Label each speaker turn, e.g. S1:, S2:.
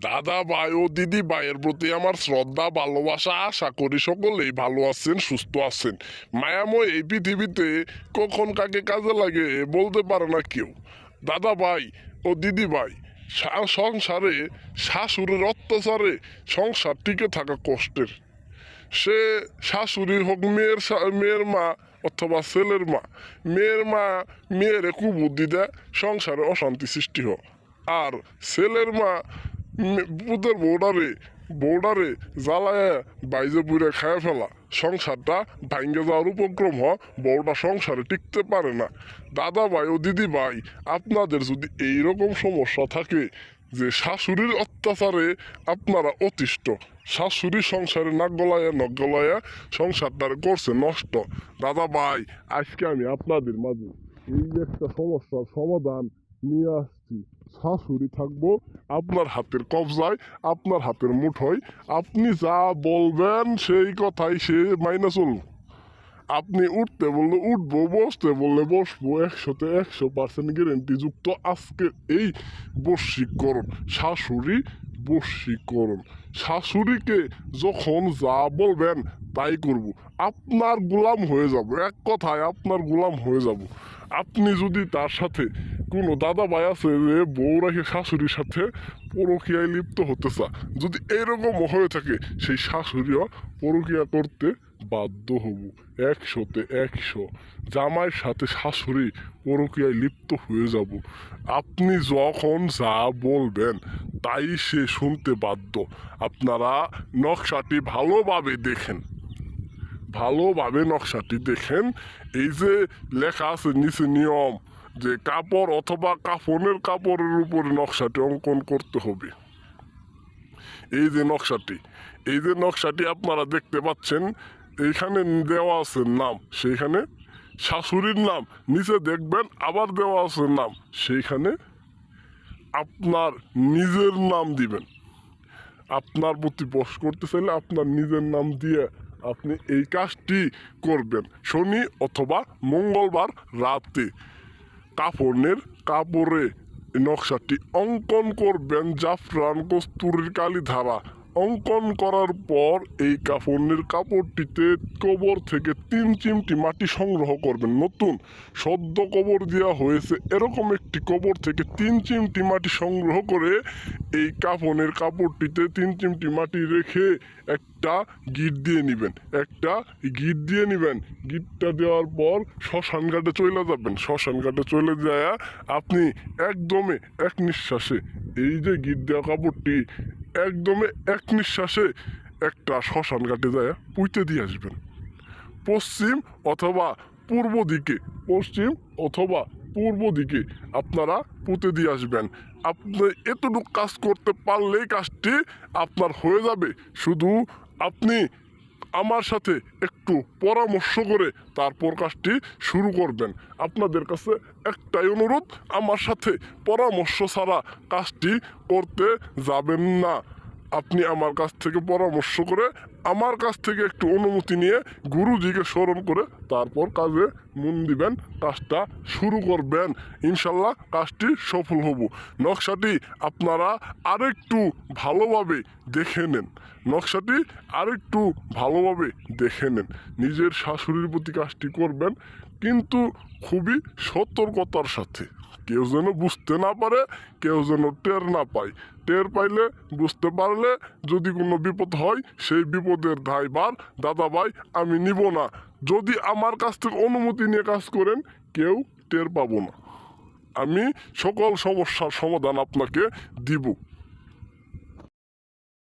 S1: দাদা ভাই ও দিদি ভাইয়ের প্রতি আমার শ্রদ্ধা, ভালোবাসা, আশা করি সকলেই ভালো আছেন, সুস্থ আছেন। মায়াময় এই পৃথিবীতে কখন কাকে কাজে লাগে বলতে পারে না কেউ। দাদা ভাই ও দিদি ভাই সংসারে, শাশুড়ির অত্যাচারে সংসার টিকে থাকা কষ্টের। সে শাশুড়ি হোক, মেয়ের মেয়ের মা অথবা ছেলের মা, মেয়ের মা মেয়ের কুবুদ্ধি দেয়, সংসারে অশান্তি সৃষ্টি হয়। আর ছেলের মে- পুতের বৌডারে বৌডারে জ্বালায় বাইজে পুড়ে খায় ফেলা। সংসারটা ভাঙ্গে যাওয়ার উপক্রম হয় বউটা সংসারে টিকতে পারে না। দাদা ভাই ও দিদি ভাই, আপনাদের যদি এই রকম সমস্যা থাকে যে শাশুড়ির অত্যাচারে আপনারা অতিষ্ঠ, শাশুড়ি সংসারে নাক গলায়া, নখ গলায়া সংসারটারে করছে নষ্ট। দাদা ভাই, আজকে আমি আপনাদের মাঝে এই একটা সমস্যার সমাধান নিয়ে আসছি। শাশুড়ি থাকব, আপনার হাতের কবজায়, আপনার হাতের মুঠোয়। আপনি যা বলবেন সেই কথাই সে মাইনে চলুন আপনি উঠতে বললে উঠবো, বসতে বললে বসবো, একশোতে একশো পার্সেন্ট গ্যারেন্টি যুক্ত। আজকে এই বর্ষিকরণ শাশুড়ি বশীকরণ শাশুড়িকে যখন যা বলবেন তাই করব। আপনার গোলাম হয়ে যাব, এক কথায় আপনার গোলাম হয়ে যাব। আপনি যদি তার সাথে কোনো দাদা ভাই আছে যে বউ রাখে শাশুড়ির সাথে পরকিয়ায় লিপ্ত হতে চা যদি এরকম হয়ে থাকে, সেই শাশুড়িও পরকিয়া করতে বাধ্য হব। একশোতে একশো। জামাইয়ের সাথে শাশুড়ি পরকীয়ায় লিপ্ত হয়ে যাব। আপনি যখন যা বলবেন, তাই সে শুনতে বাধ্য। আপনারা নকশাটি ভালোভাবে দেখেন। ভালোভাবে নকশাটি দেখেন। এই যে লেখা আছে নিচে নিয়ম, যে কাপড় অথবা কাফনের কাপড়ের উপরে নকশাটি অঙ্কন করতে হবে। এই যে নকশাটি, এই যে নকশাটি আপনারা দেখতে পাচ্ছেন এইখানে দেওয়া আছে নাম, সেইখানে শাশুড়ির নাম, নিচে দেখবেন আবার দেওয়া আছে নাম, সেইখানে আপনার নিজের নাম দিবেন। আপনার প্রতি বস করতে চাইলে আপনার নিজের নাম দিয়ে আপনি এই কাজটি করবেন, শনি অথবা মঙ্গলবার রাতে। কাপড়ের কাপড়ে নকশাটি অঙ্কন করবেন, জাফরান কস্তুরির কালী ধারা অঙ্কন করার পর এই কাপড়ের কাপড়টিতে কবর থেকে তিন চিমটি মাটি সংগ্রহ করবেন। নতুন সদ্য কবর দেওয়া হয়েছে, এরকম একটি কবর থেকে তিন চিমটি মাটি সংগ্রহ করে এই কাফনের কাপড়টিতে তিন চিমটি মাটি রেখে একটা গিট দিয়ে নেবেন। একটা গিট দিয়ে নেবেন। গিটটা দেওয়ার পর শ্মশান ঘাটে চলে যাবেন। শ্মশান ঘাটে চলে যায় আপনি একদমে এক নিঃশ্বাসে এই যে গিট দেওয়া কাপড়টি একদমে এক নিঃশ্বাসে একটা শ্মশান ঘাটে যায় পুঁতে দিয়ে আসবেন। পশ্চিম অথবা পূর্ব দিকে, পশ্চিম অথবা পূর্ব দিকে আপনারা পুঁতে দিয়ে আসবেন। আপনি এতটুকু কাজ করতে পারলেই কাজটি আপনার হয়ে যাবে। শুধু আপনি আমার সাথে একটু পরামর্শ করে তারপর কাজটি শুরু করবেন। আপনাদের কাছে একটাই অনুরোধ, আমার সাথে পরামর্শ ছাড়া কাজটি করতে যাবেন না। আপনি আমার কাছ থেকে পরামর্শ করে আমার কাছ থেকে একটু অনুমতি নিয়ে গুরুজিকে স্মরণ করে তারপর কাজে মন দিবেন, কাজটা শুরু করবেন। ইনশাল্লাহ কাজটি সফল হব। নকশাটি আপনারা আরেকটু ভালোভাবে দেখে নেন। নকশাটি আরেকটু ভালোভাবে দেখে নেন। নিজের শাশুড়ির প্রতি কাজটি করবেন, কিন্তু খুবই সতর্কতার সাথে। কেউ যেন বুঝতে না পারে, কেউ যেন টের না পায়। টের পাইলে বুঝতে পারলে যদি কোনো বিপদ হয়, সেই বিপদের ড্রাইভার দাদা ভাই আমি নিব না। যদি আমার কাছ থেকে অনুমতি নিয়ে কাজ করেন, কেউ টের পাবো না। আমি সকল সমস্যার সমাধান আপনাকে দিব।